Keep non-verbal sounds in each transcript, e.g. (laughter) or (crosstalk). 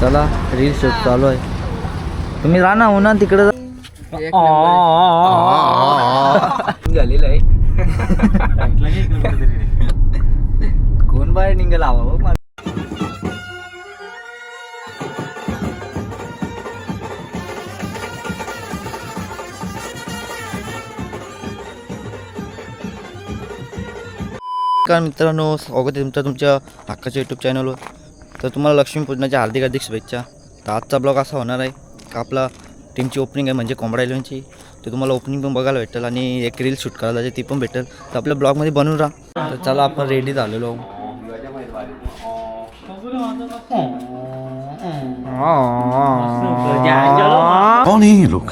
चला reel shoot चालू आहे. तुम्ही राहा ना उन्हा तिकडे झालेलं आहे (laughs) कोण बाहेर निघाला हवा नमस्कार मित्रांनो स्वागत आहे तुमचं तुमच्या हक्काच्या यूट्यूब चॅनलवर तर तुम्हाला लक्ष्मीपूजनाच्या हार्दिक हार्दिक शुभेच्छा. तर आजचा ब्लॉग असा होणार आहे का आपला टीमची ओपनिंग आहे म्हणजे कोंबडा इलेव्हनची तर तुम्हाला ओपनिंग पण बघायला भेटेल आणि एक रील शूट करायला ती पण भेटेल. तर आपल्या ब्लॉगमध्ये बनवून राहा. तर चला आपण रेडी झालेलो कौन है ये लोग?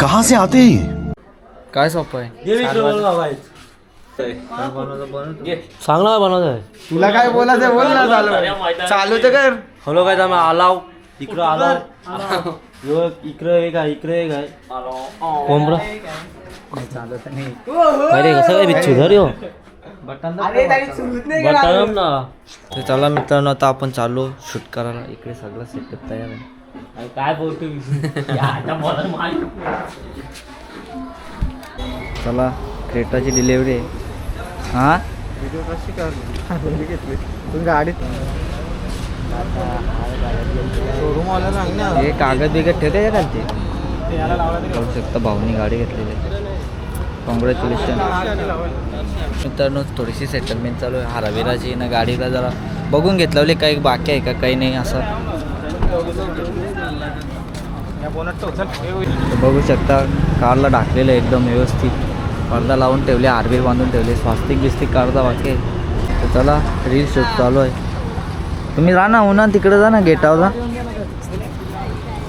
कहां से आते हैं काय सोपं आहे? चांगला बनवत आहे तुला काय बोलायचं बोल ना चालू. चालू तर कर. हॅलो काय आम्ही आलाव. इकडं आलाव. यो, इकडं एक आहे इकडे एक आहे कोंबडा अरे कसं काय बिच्छू धर यो बटन ना. तर चला मित्रांनो आता आपण चाललो शूट करायला. इकडे सगळं सेटअप तयार आहे. काय बोलतो चला क्रेटाची डिलेवरी आहे. हा? गाडीत? हे कागद बिगद ठेवते का ते बघू शकता भाऊनी गाडी घेतलेली आहे. कॉंग्रॅच्युलेशन मित्रांनो थोडीशी सेटलमेंट चालू आहे. हाराविराची ना गाडीला जरा बघून घेतलं काही बाकी आहे का काही नाही असं. बघू शकता कारला ढाकलेलं आहे एकदम व्यवस्थित. पडदा लावून ठेवले आरबीर बांधून ठेवले स्वास्तिक बिस्तिक काढता बाकी तर चला रील शूट चालू आहे. तुम्ही जा ना उन्हा तिकडे जा ना गेटावरला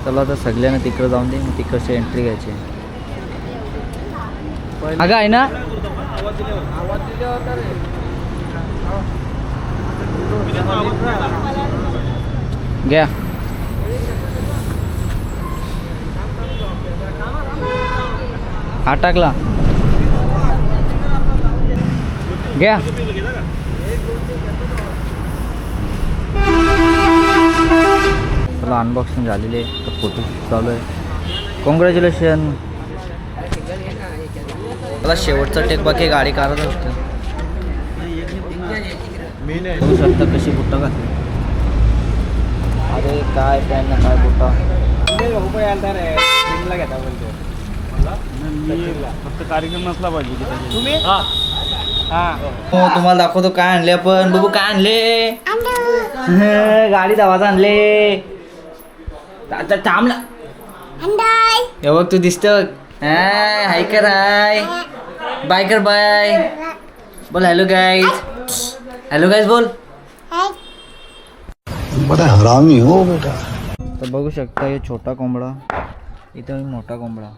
चला तर सगळ्यांना तिकडे जाऊन दे मग तिकडची एंट्री घ्यायची अगं आहे ना? घ्या. हा टाकला. घ्या. अनबॉक्सिंग झालेली आहे. तर फोटो चालू आहे. कॉंग्रॅच्युलेशन मला शेवटचा टेक बाकी गाडी काढत असते बघू शकता कशी बुट्टा घातली? अरे काय पॅन ना काय बुट्टा? फक्त कार्यक्रम नसला पाहिजे हो. तुम्हाला दाखवतो काय आणले आपण. बघू काय आणले गाडी धावाच आणले आता थांबला हे बघ तू दिसत. हाय हाय कर हाय. बाय कर बाय. बोल हॅलो गाईज हॅलो गाईज बोल. बड़ा हरामी हो बेटा. तर बघू शकता हे छोटा कोंबडा. इथं हे मोठा कोंबडा.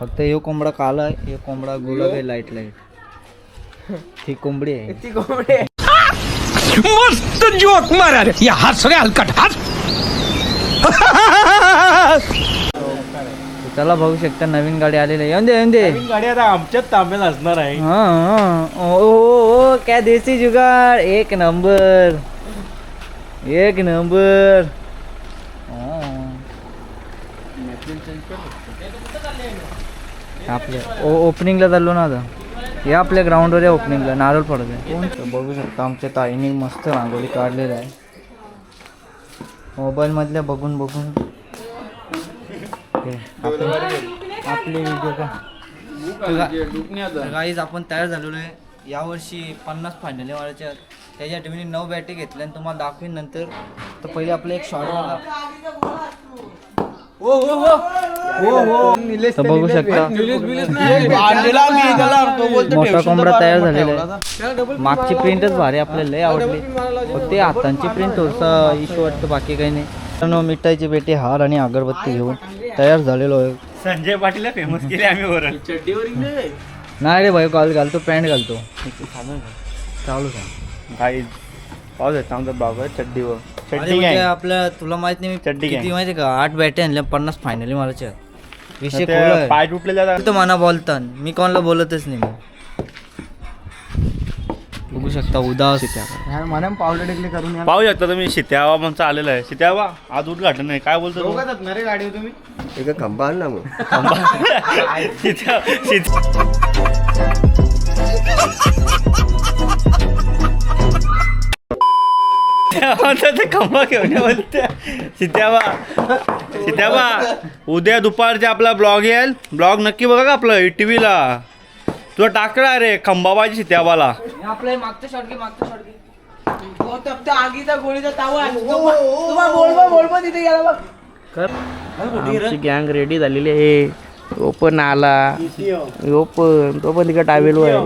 फक्त हे कोंबडा काला आहे हे कोंबडा गुलाब आहे लाइट लाइट ही कोंबडी आहे. ती कोंबडी मस्त जोक मारा रे या हस रे हलकट हस (laughs) चला बघू शकता नवीन गाडी आलेली आहे. येऊन दे येऊन दे. गाडी आता आमच्याच तांब्यात असणार आहे. हाँ, हाँ, ओ, ओ, क्या देसी जुगाड़. एक नंबर. एक नंबर. हाँ. आपल्या ओ ओपनिंगला चाललो ना आता. या आपल्या ग्राउंडवर या ओपनिंगला नारळ पडत आहे तर बघू शकता आमच्या ताईने मस्त रांगोळी काढलेली आहे. मोबाईलमधल्या बघून बघून. हे, आपले आपले व्हिडिओ का? गाईज आपण तयार झालेलो आहे. यावर्षी पन्नास फायनली आहेत. त्याच्या टीमने नऊ बॅटी घेतल्या आणि तुम्हाला दाखवीन नंतर. तर पहिले आपलं एक शॉट बघा तर बघू शकता. मोठा कोंबडा तयार झालेला आहे. मागची प्रिंटच भारी आपल्याला लय आवडली. फक्त ते हातांची प्रिंट थोडसा इश्यू वाटतं बाकी काही नाही. मिठाईची पेटी हार आणि अगरबत्ती घेऊन तयार झालेलो आहे. संजय पाटील फेमस केले आम्ही (laughs) नाही. रे भाई कॉल घालतो पॅन्ट घालतो. चालू काही पाऊस येतो आमचा बाबा चड्डीवर चड्डी म्हणजे काय आपल्या तुला माहीत नाही मी चड्डी. माहिती का? आठ बॅटे आणल्या पन्नास फायनली मारायच्या विषय ते खोल आहे पाय तुटले जातात तो मना बोलतात मी कोणाला बोलतच नाही मग. बघू शकता उदास. पावलं टेकले करून या. पाहू शकता तुम्ही शित्यावा म्हणून आलेलं आहे. शित्यावा आज उद्घाटन आहे काय बोलतो तू? ना रे गाडी तुम्ही एक खंबा आण ना मग. (laughs) शित्या शित- खंबा घेऊन या म्हणते सीत्याबा सीत्याबा उद्या दुपारचा आपला ब्लॉग येईल ब्लॉग नक्की बघा का आपलं टी व्हीला तुला टाकला रे खंबाबाजी सीत्याबाला आपल्या मागचं शॉट घे मागचं शॉट घे. आमची गँग रेडी झालेली आहे. पण आला. तो पण तो पण तिकडे टावेलो आहे.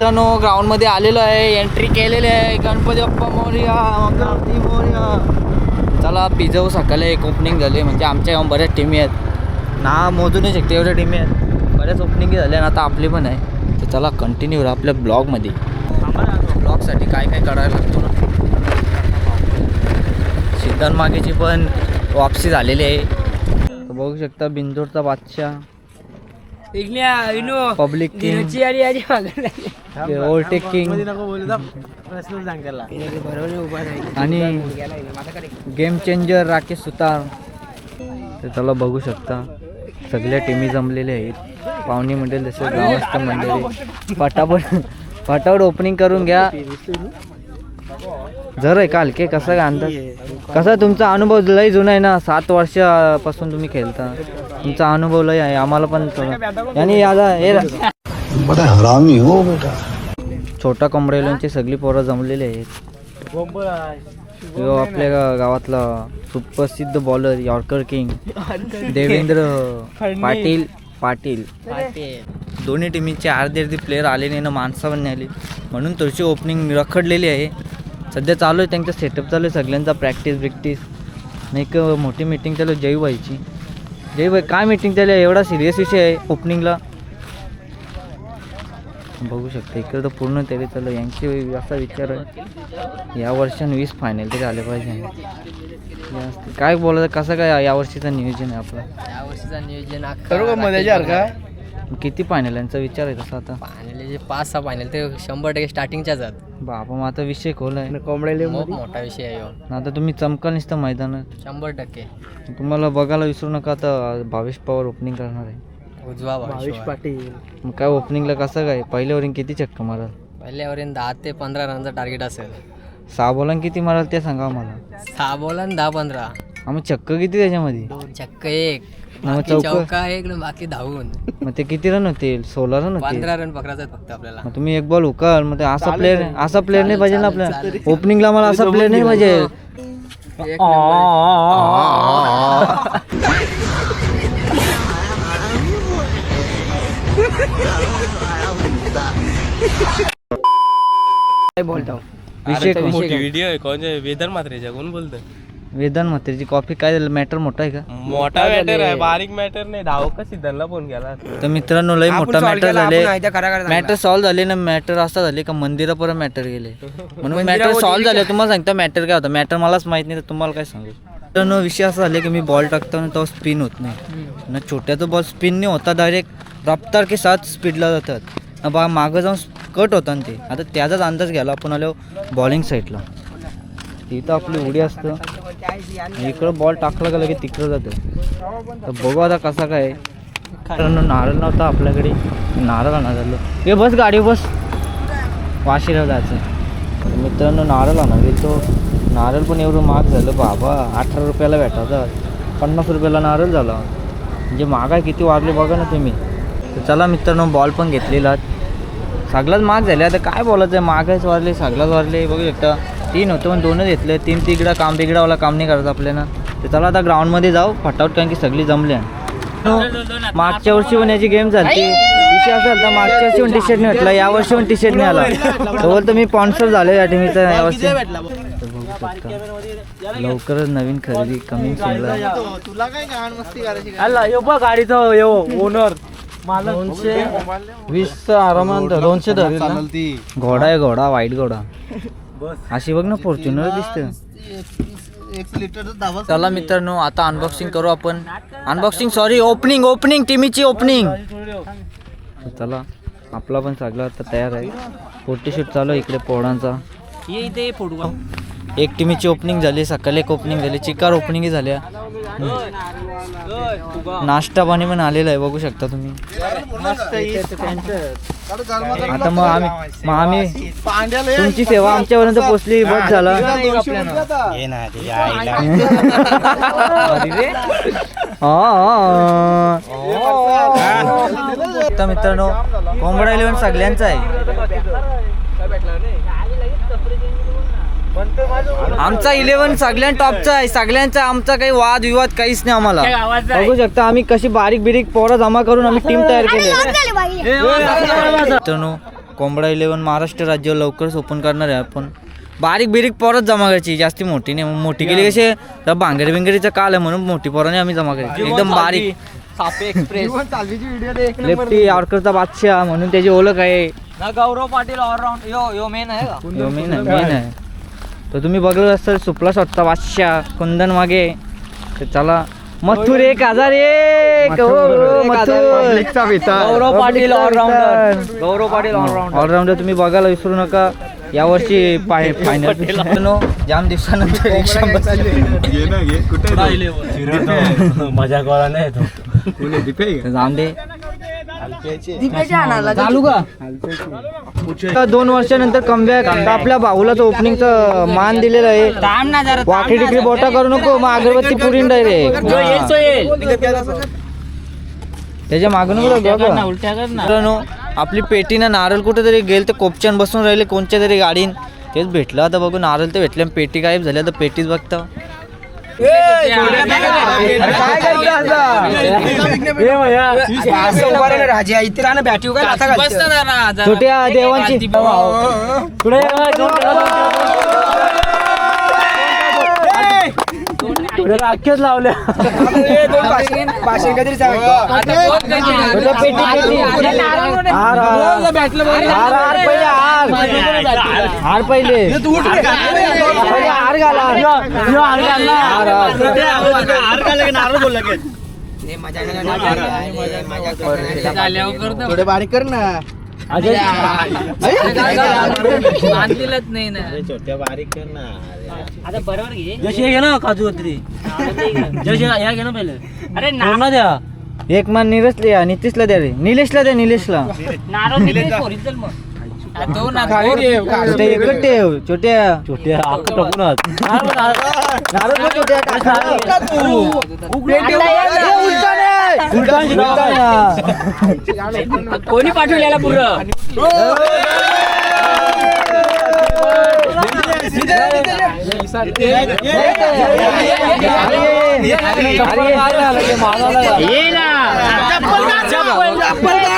मित्रांनो ग्राउंडमध्ये आलेलो आहे. एंट्री केलेली आहे. गणपती बाप्पा मोर्या मोर्या. चला पिझ्झा सकाळी एक ओपनिंग झाली. म्हणजे आमच्या गावात बऱ्याच टीमी आहेत ना मोजू नाही शकते एवढ्या टीमी आहेत बऱ्याच ओपनिंग झाल्या आणि आता आपली पण आहे. तर चला कंटिन्यू राहा आपल्या ब्लॉगमध्ये ब्लॉगसाठी काय काय करायला लागतो ना. सिद्धांत मागेची पण वापसी झालेली आहे. बघू शकता बिंदूरचा बादशाह. पब्लिक ओव्हरटेकिंग आणि गेम चेंजर राकेश सुतार. तर त्याला बघू शकता सगळ्या टीमी जमलेल्या आहेत. पाहुणे मंडळी जसे ग्रामस्थ मंडळी. पटापट पटापट ओपनिंग करून घ्या. जर आहे का हलके कसं काय अंदाज? कसा तुमचा अनुभव? लय जुना आहे ना सात वर्षापासून तुम्ही खेळता. तुमचा अनुभव लय आहे आम्हाला पण आणि आता हे बड़ा हरामी हो बेटा. छोटा कमरेलांची सगळी पोरं जमलेली आहेत. यो आपल्या गा- गावातला सुप्रसिद्ध bowler yorker king Devendra Patil Patil. दोन्ही टीमचे अर्धे अर्धे प्लेअर आले नाही ना माणसं पण नाही आली म्हणून थोडीशी ओपनिंग रखडलेली आहे. सध्या चालू आहे त्यांचा सेटअप चालू आहे सगळ्यांचा प्रॅक्टिस बिक्टिस आणि एक मोठी मीटिंग चालू आहे जयबाईची जयबाई काय मीटिंग चालू आहे एवढा सिरियस विषय आहे ओपनिंगला बघू शकता. इकडे तर पूर्ण तरी चालू यांची असा विचार आहे या वर्षान वीस फायनल तरी आले पाहिजे. काय बोलायचं? कसं काय या वर्षीचं नियोजन आहे आपलं? या वर्षीचा नियोजन का किती फायनल यांचा विचार आहे तसा आता. फायनल जे पाच सहा फायनल ते शंभर टक्के स्टार्टिंगच्याच आहेत. बाबा मग आता विषय खोल आहे. कोंबड्याले खूप मोठा विषय आहे. आता तुम्ही चमकाल नुसतं मैदानात. शंभर टक्के. तुम्हाला बघायला विसरू नका आता भावेश पवार ओपनिंग करणार आहे. उजवा भावेश पाटील. मग काय ओपनिंगला कसं काय? पहिल्या ओव्हरिंग किती चक्क माराल? पहिल्यावरील दहा ते पंधरा रनचं टार्गेट असेल. सहा बॉलांना किती माराल ते सांगा मला सहा बॉल आणि दहा पंधरा. हा, मग चक्क किती त्याच्यामध्ये? चक्क एक. मग बाकी चौक चौका एक आणि बाकी धावून. मग ते किती रन होतील? सोळा रन होतील? पंधरा रन पकडायचं फक्त आपल्याला. मग तुम्ही एक बॉल उकाल मग ते असा प्लेअर असा प्लेअर नाही पाहिजे ना आपल्या. ओपनिंगला मला असा प्लेअर नाही पाहिजे. (laughs) विषय काय? व्हिडिओ आहे कोण वेदर मात्रेच्या कोण बोलतोय? वेदांत म्हात्रेची कॉफी काय झालं? मॅटर मोठा आहे का? मोठा मॅटर आहे बारीक मॅटर नाही धाव का सिद्धांतला फोन केला. तर मित्रांनो लय मोठा मॅटर झाले. मॅटर सॉल्व्ह झाले. ना मॅटर असं झाले का मंदिरापर्यंत मॅटर गेले. (laughs) म्हणून मॅटर सॉल्व्ह झाले तुम्हाला सांगता मॅटर काय होतं? मॅटर मलाच माहीत नाही तर तुम्हाला काय सांगू? मित्रांनो विषय असा झाले की मी बॉल टाकताना तेव्हा स्पिन होत नाही. ना छोट्याचा बॉल स्पिन नाही होता डायरेक्ट रफ्तार के साथ स्पीडला जातात. बा मागं जाऊन कट होता ना ते. आता त्याचाच अंदाज घ्यायला आपण आलो बॉलिंग साईडला तिथं आपली उडी असतं. इकडं बॉल टाकला का लगेच तिकडं जातं. तर बघू आता कसा काय कारण नारळ नव्हता आपल्याकडे. नारळ आणा झालं हे बस गाडी बस. वाशीला जायचं मित्रांनो नारळ आणा तो. नारळ पण एवढं महाग झालं. बाबा अठरा रुपयाला भेटायचा. पन्नास रुपयाला नारळ झाला. म्हणजे महागाय किती वाढले बघा ना तुम्ही. तर चला मित्रांनो बॉल पण घेतलेला. सगळ्याच महाग झाले. आता काय बोलायचं आहे? महागाईच वाढले सगळ्याच वाढले बघू शकता. तीन होतं पण दोनच घेतले. तीन तिकडं काम बिगडावाला काम नाही करायचं आपल्याला. तर चला आता ग्राउंडमध्ये जाऊ. फटाफट कारण की सगळी जमली आहे. मागच्या वर्षी पण याची गेम झाली विषय असा होता मागच्या वर्षी पण टी शर्ट नाही भेटला. या वर्षी पण टी शर्ट नाही आला. तर बोलतो मी स्पॉन्सर झालो या टीमचा या वर्षी. तर. लवकरच नवीन खरेदी कमी तुला काय घाण मस्ती करायची? आला यो बघ गाडीचा यो ओनर दोनशे वीस आरामात दोनशे धरेल ना? घोडा आहे घोडा वाईट घोडा. (laughs) अशी बघ ना फॉर्च्युनर दिसते. एक चला मित्रांनो आता अनबॉक्सिंग करू आपण. अनबॉक्सिंग सॉरी ओपनिंग ओपनिंग टीमीची ओपनिंग चला आपला पण सगळा आता तयार आहे. फोटोशूट चालू आहे इकडे पोळांचा ये इथे फोटो एक टीमीची ओपनिंग झाली सकाळी एक ओपनिंग झाली चिकार ओपनिंग झाल्या. नाश्ता पाणी पण आलेलं आहे बघू शकता तुम्ही. आता मग आम्ही मग आम्ही तुमची सेवा आमच्यापर्यंत पोहोचली बस झाला. आता मित्रांनो कोंबडा इलेव्हन सगळ्यांचा आहे. आमचा इलेव्हन सगळ्यां टॉपचा आहे. सगळ्यांचा आमचा काही वाद विवाद काहीच नाही आम्हाला. बघू शकता आम्ही कशी बारीक बिरीक पोरं जमा करून आम्ही टीम तयार केली आहे. मित्रांनो कोंबडा इलेव्हन महाराष्ट्र राज्य लवकरच ओपन करणार आहे आपण. बारीक बिरीक पोरच जमा करायची जास्ती मोठी नाही. मोठी केली कशी तर भांगरी बिंगरीचा काल आहे म्हणून मोठी पोराने आम्ही जमा करायची एकदम बारीक. लेफ्टी यॉर्करचा बादशाह म्हणून त्याची ओळख आहे. Gaurav Patil allround yo yo man आहे का? यो मेन आहे मेन आहे. तर तुम्ही बघलं असाल सुपला स्वतः बादशाह कुंदन मागे. तर चला मथुर एक हजार एक. हो, Mathur. Gaurav Patil allrounder Gaurav Patil allrounder allrounder तुम्ही बघायला विसरू नका. यावर्षी फायनल (laughs) जाम दिवसानंतर रिक्षा मजा करा नाही तो. चालू का? आता दोन वर्षानंतर कमबॅक आपल्या भाऊला तो ओपनिंगचा मान दिलेला आहे. ना वाकडी टिकडी बोटा करू नको मग अगरबत्ती पुरीन डायरेक्ट त्याच्या मागून उलट्या कर ना मित्रांनो आपली पेटीनं नारळ कुठेतरी गेल तर कोपच्यान बसून राहिले कोणत्या तरी गाडीन. तेच भेटलं आता बघू नारळ तर भेटले आणि पेटी गायब झाली आता पेटीच बघता. छोट्या देवांची. अख्खेच लावल्या. छोट्या पेटी पेटी हार हार. हार पहिले हार हार पहिले. पहिले हार घाला हार हार थोडे बारीक कर ना बांधलेलंच नाही ना आता बरोबर घे जशी घे ना काजू कतरी जशी या घे ना पहिले अरे ना द्या एक मान द्या नितीशला द्या रे निलेशला द्या निलेशला नारळ दिले ओरिजिनल मग दोन छोट्या एकच ठेव छोट्या छोट्या नारळ पण छोट्या टाका. ए, उलटा नाही. उलटा नाही. कोणी पाठवलेला पुरं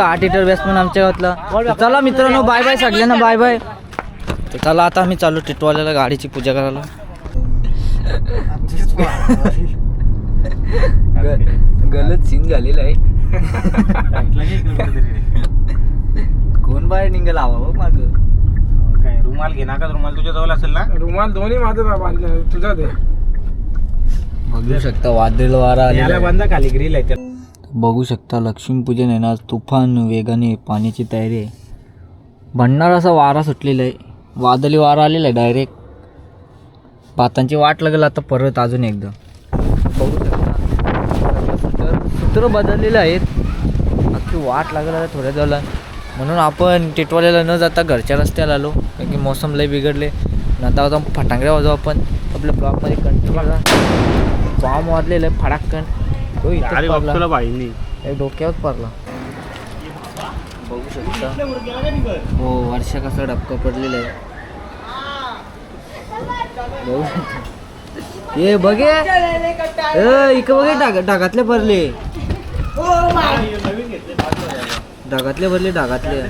आठ लिटर बॅट्समन आमच्या गावातला. चला मित्रांनो बाय बाय सगळ्यांना बाय बाय तर चला आता आम्ही चालू टिटवाल्याला गाडीची पूजा करायला. गलत सीन झालेला आहे. कोण बाहेर निघाला? हवा बघ माग. काय रुमाल घे ना का? रुमाल तुझ्या जवळ असेल ना? रुमाल दोन्ही माझं बांधलं तुझा दे. बघू शकता वादळ वारा आलेला. बंद खाली ग्रिल आहे बघू शकता. लक्ष्मीपूजन आहे ना तुफान वेगाने पाण्याची तयारी आहे. भन्नाट असा वारा सुटलेला आहे. वादळी वारा आलेला आहे डायरेक्ट भातांची वाट लागेल आता परत अजून एकदा. बघू शकता. सूत्र सूत्र बदललेलं आहेत अख्खी वाट लागेल आता थोड्या जवळ म्हणून आपण टिटवाल्याला न जाता घरच्या रस्त्याला आलो. कारण की मोसम लय बिघडले नंतर आता फटांगड्या वाजवू आपण. आपल्या ब्लॉकमध्ये कंटिन्यू बॉम्ब वाजलेलं आहे फडाक्कन तो अरे डोक्यावर पडला. बघू शकता हो वर्षा कसा डबका पडलेला आहे. बघू शकता. ये बघे ए, इकडे बघे डाग डागातले भरले. डागातले भरले डागातले.